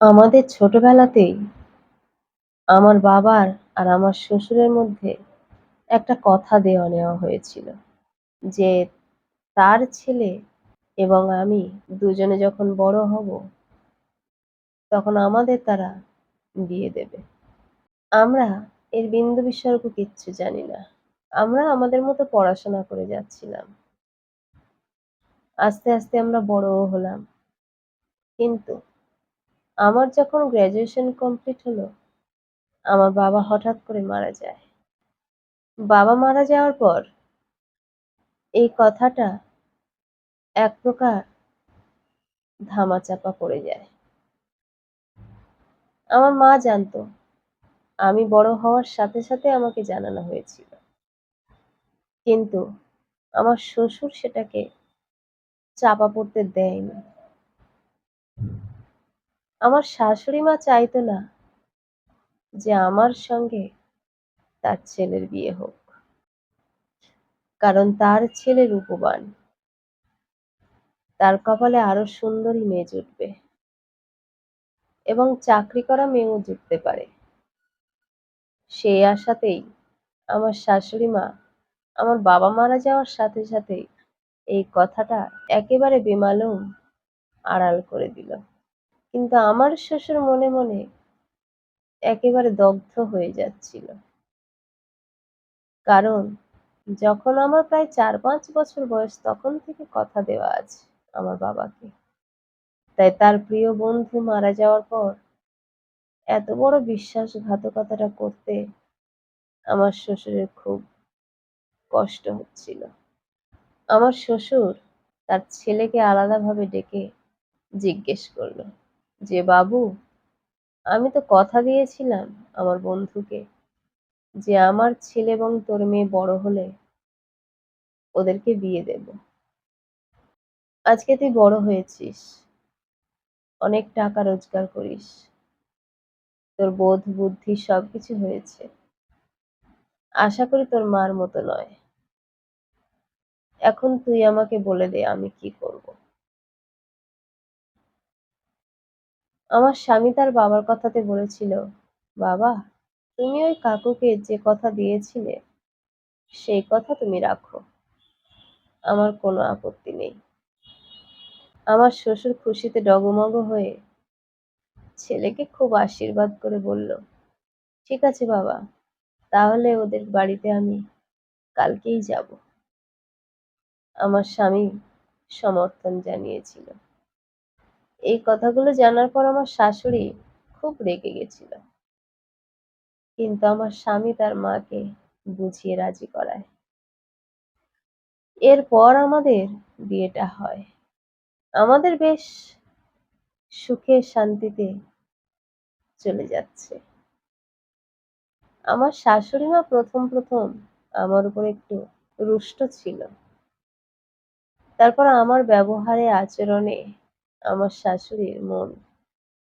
আমাদের ছোটবেলাতেই আমার বাবার আর আমার শ্বশুরের মধ্যে একটা কথা দেওয়া নেওয়া হয়েছিল যে তার ছেলে এবং আমি দুজনে যখন বড় হব, তখন আমাদের তারা বিয়ে দেবে। আমরা এর বিন্দু বিসর্গ কিচ্ছু জানি না। আমরা আমাদের মতো পড়াশোনা করে যাচ্ছিলাম। আস্তে আস্তে আমরা বড়ও হলাম। কিন্তু আমার যখন গ্র্যাজুয়েশন কমপ্লিট হলো, আমার বাবা হঠাৎ করে মারা যায়। বাবা মারা যাওয়ার পর এই কথাটা এক প্রকার ধামাচাপা পড়ে যায়। আমার মা জানতো, আমি বড় হওয়ার সাথে সাথে আমাকে জানানো হয়েছিল। কিন্তু আমার শ্বশুর সেটাকে চাপা পড়তে দেয়নি। আমার শাশুড়ি মা চাইতো না যে আমার সঙ্গে তার ছেলের বিয়ে হোক। কারণ তার ছেলে রূপবান। তার কপালে আরও সুন্দরী মেয়ে জুটবে এবং চাকরি করা মেয়েও জুটতে পারে। সেই আশাতেই আমার শাশুড়ি মা আমার বাবা মারা যাওয়ার সাথে সাথেই এই কথাটা একেবারে বেমালুম আড়াল করে দিল। কিন্তু আমার শ্বশুর মনে মনে একেবারে দগ্ধ হয়ে যাচ্ছিল। কারণ যখন আমার প্রায় চার পাঁচ বছর বয়স, তখন থেকে কথা দেওয়া আছে আমার বাবাকে। তাই তার প্রিয় বন্ধু মারা যাওয়ার পর এত বড় বিশ্বাসঘাতকতাটা করতে আমার শ্বশুরের খুব কষ্ট হচ্ছিল। আমার শ্বশুর তার ছেলেকে আলাদাভাবে ডেকে জিজ্ঞেস করল যে, বাবু, আমি তো কথা দিয়েছিলাম আমার বন্ধুকে যে, আমার ছেলে এবং তোর মেয়ে বড় হলে ওদেরকে বিয়ে দেব। আজকে তুই বড় হয়েছিস। অনেক টাকা রোজগার করিস। তোর বোধ, বুদ্ধি সবকিছু হয়েছে। আশা করি তোর মার মতো নয়। এখন তুই আমাকে বলে দে আমি কি করব। আমার স্বামী তার বাবার কথাতে বলেছিল, বাবা, তুমি ওই কাকুকে যে কথা দিয়েছিলে, সেই কথা তুমি রাখো। আমার কোনো আপত্তি নেই। আমার শ্বশুর খুশিতে ডগমগ হয়ে ছেলেকে খুব আশীর্বাদ করে বলল, ঠিক আছে বাবা, তাহলে ওদের বাড়িতে আমি কালকেই যাব। আমার স্বামী সমর্থন জানিয়েছিল। এই কথাগুলো জানার পর আমার শাশুড়ি খুব রেগে গেছিল। কিন্তু আমার স্বামী তার মাকে বুঝিয়ে রাজি করায়। এরপর আমাদের বিয়েটা হয়। আমাদের বেশ সুখে শান্তিতে চলে যাচ্ছে। আমার শাশুড়ি মা প্রথম প্রথম আমার উপর একটু রুষ্ট ছিল। তারপর আমার ব্যবহারে, আচরণে আমার শাশুড়ির মন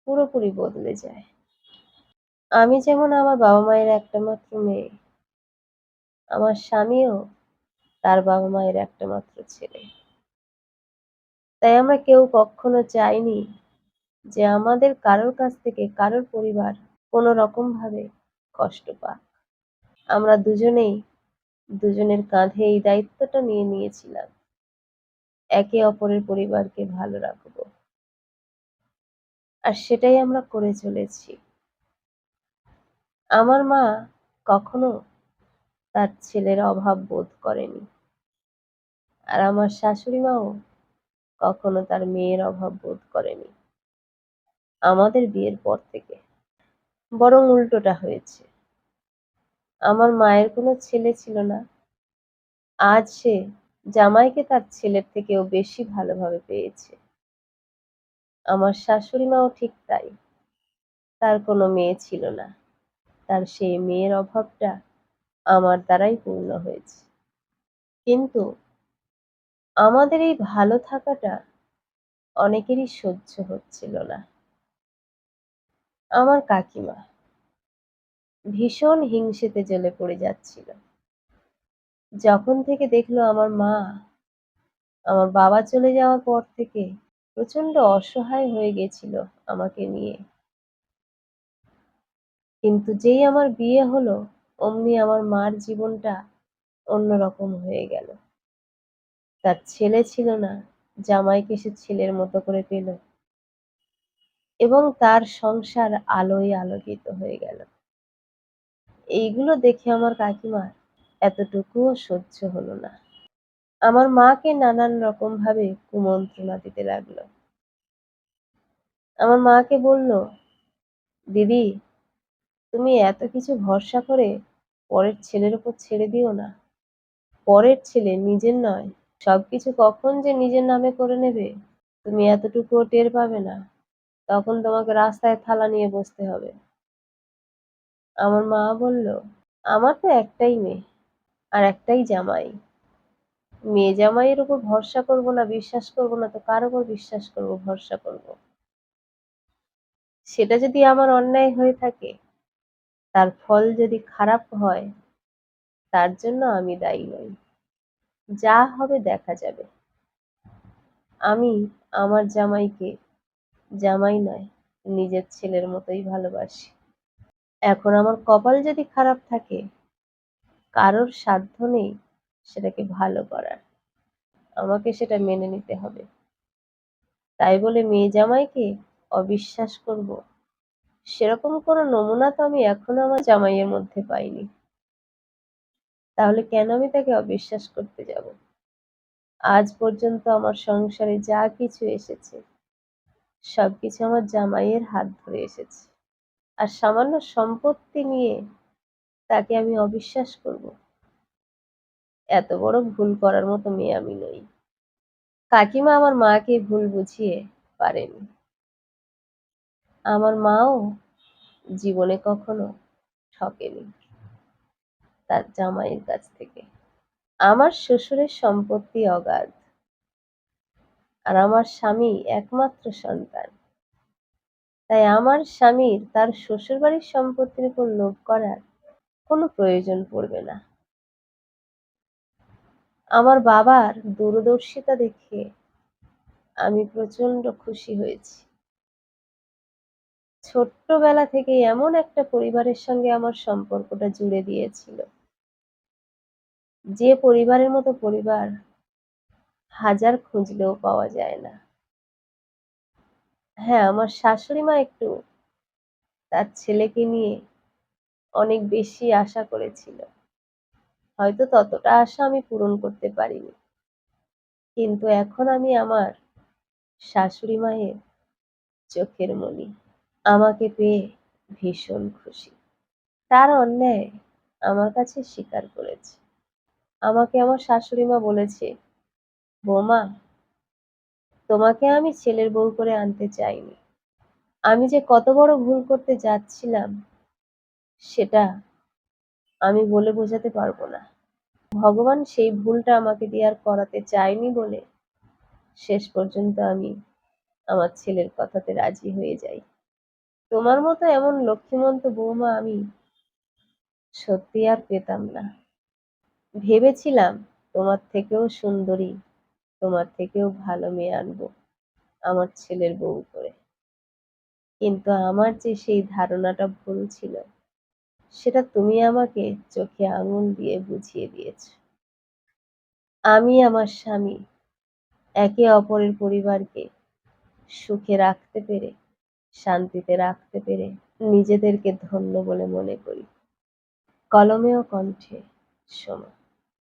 পুরোপুরি বদলে যায়। আমি যেমন আমার বাবা মায়ের একটা মাত্র মেয়ে, আমার স্বামীও তার বাবা মায়ের একটা মাত্র ছেলে। তাই আমরা কেউ কখনো চাইনি যে আমাদের কারোর কাছ থেকে কারোর পরিবার কোনো রকম ভাবে কষ্ট পাক। আমরা দুজনেই দুজনের কাঁধে এই দায়িত্বটা নিয়ে নিয়েছিলাম। একে অপরের পরিবারকে ভালো রাখব। আর সেটাই আমরা করে চলেছি। আমার মা কখনো তার ছেলের অভাব বোধ করেনি। আর আমার শাশুড়ি মাও কখনো তার মেয়ের অভাব বোধ করেনি। আমাদের বিয়ের পর থেকে বরং উল্টোটা হয়েছে। আমার মায়ের কোনো ছেলে ছিল না। আজ সে জামাইকে তার ছেলের থেকেও বেশি ভালোভাবে পেয়েছে। আমার শাশুড়ি মাও ঠিক তাই। তার কোনো মেয়ে ছিল না। তার সেই মেয়ের অভাবটা আমার দ্বারাই পূর্ণ হয়েছে। কিন্তু আমাদের এই ভালো থাকাটা অনেকেরই সহ্য হচ্ছিল না। আমার কাকিমা ভীষণ হিংসেতে জ্বলে পড়ে যাচ্ছিল। যখন থেকে দেখল আমার মা আমার বাবা চলে যাওয়ার পর থেকে প্রচণ্ড অসহায় হয়ে গেছিল আমাকে নিয়ে। কিন্তু যেই আমার বিয়ে হলো, অমনি আমার মার জীবনটা অন্যরকম হয়ে গেল। তার ছেলে ছিল না, জামাইকে সে ছেলের মতো করে পেল। এবং তার সংসার আলোয় আলোকিত হয়ে গেল। এইগুলো দেখে আমার কাকিমার এতটুকুও সহ্য হলো না। আমার মাকে নানান রকম ভাবে কুমন্ত্রণা দিতে লাগল। আমার মাকে বলল, দিদি, তুমি এত কিছু ভরসা করে পরের ছেলের উপর ছেড়ে দিও না। পরের ছেলে নিজের নয়, সবকিছু কখন যে নিজের নামে করে নেবে, তুমি এতটুকুও টের পাবে না। তখন তোমাকে রাস্তায় থালা নিয়ে বসতে হবে। আমার মা বলল, আমার তো একটাই মেয়ে আর একটাই জামাই। মেয়ে জামাইয়ের উপর ভরসা করব না, বিশ্বাস করব না, তো কার উপর বিশ্বাস করব, ভরসা করব? সেটা যদি আমার অন্যায় হয়ে থাকে, তার ফল যদি খারাপ হয়, তার জন্য আমি দায়ী নই। যা হবে দেখা যাবে। আমি আমার জামাইকে জামাই নয়, নিজের ছেলের মতোই ভালোবাসি। এখন আমার কপাল যদি খারাপ থাকে, কারোর সাধ্য নেই সেটাকে ভালো করার। আমাকে সেটা মেনে নিতে হবে। তাই বলে মেয়ে জামাইকে অবিশ্বাস করব। সেরকম কোনো নমুনা তো আমি এখনও আমার জামাইয়ের মধ্যে পাইনি। তাহলে কেন আমি তাকে অবিশ্বাস করতে যাব? আজ পর্যন্ত আমার সংসারে যা কিছু এসেছে, সবকিছু আমার জামাইয়ের হাত ধরে এসেছে। আর সামান্য সম্পত্তি নিয়ে তাকে আমি অবিশ্বাস করব। এত বড় ভুল করার মতো মেয়ে আমি নই। কাকিমা আমার মাকে ভুল বুঝিয়ে পারেনি। আমার মাও জীবনে কখনো ঠকেনি তার জামাইয়ের কাছ থেকে। আমার শ্বশুরের সম্পত্তি অগাধ আর আমার স্বামী একমাত্র সন্তান। তাই আমার স্বামীর তার শ্বশুরবাড়ির সম্পত্তির উপর লোভ করার কোনো প্রয়োজন পড়বে না। আমার বাবার দূরদর্শিতা দেখে আমি প্রচণ্ড খুশি হয়েছি। ছোট্টবেলা থেকে এমন একটা পরিবারের সঙ্গে আমার সম্পর্কটা জুড়ে দিয়েছিল। যে পরিবারের মতো পরিবার হাজার খুঁজলেও পাওয়া যায় না। হ্যাঁ আমার শাশুড়ি মা একটু তার ছেলেকে নিয়ে অনেক বেশি আশা করেছিল। হয়তো ততটা আশা আমি পূরণ করতে পারিনি। কিন্তু এখন আমি আমার শাশুড়ি মায়ের চোখের মণি আমাকে পেয়ে ভীষণ খুশি। তার অন্যায় আমার কাছে স্বীকার করেছে। আমাকে আমার শাশুড়ি মা বলেছে, বোমা, তোমাকে আমি ছেলের বউ করে আনতে চাইনি। আমি যে কত বড় ভুল করতে যাচ্ছিলাম, সেটা আমি বলে বোঝাতে পারব না। ভগবান সেই ভুলটা আমাকে দিয়ে আর করাতে চায়নি বলে শেষ পর্যন্ত আমি আমার ছেলের কথাতে রাজি হয়ে যাই। তোমার মতো এমন লক্ষ্মীমন্ত বৌমা আমি সত্যি আর পেতাম না। ভেবেছিলাম তোমার থেকেও সুন্দরী, তোমার থেকেও ভালো মেয়ে আনব আমার ছেলের বউ করে। কিন্তু আমার যে সেই ধারণাটা ভুল ছিল সেটা তুমি আমাকে চোখে আঙুল দিয়ে বুঝিয়ে দিয়েছ। আমি আমার স্বামী। একে অপরের পরিবারকে সুখে রাখতে পেরে, শান্তিতে রাখতে পেরে নিজেদেরকে ধন্য বলে মনে করি। কলমে ও কণ্ঠে সময়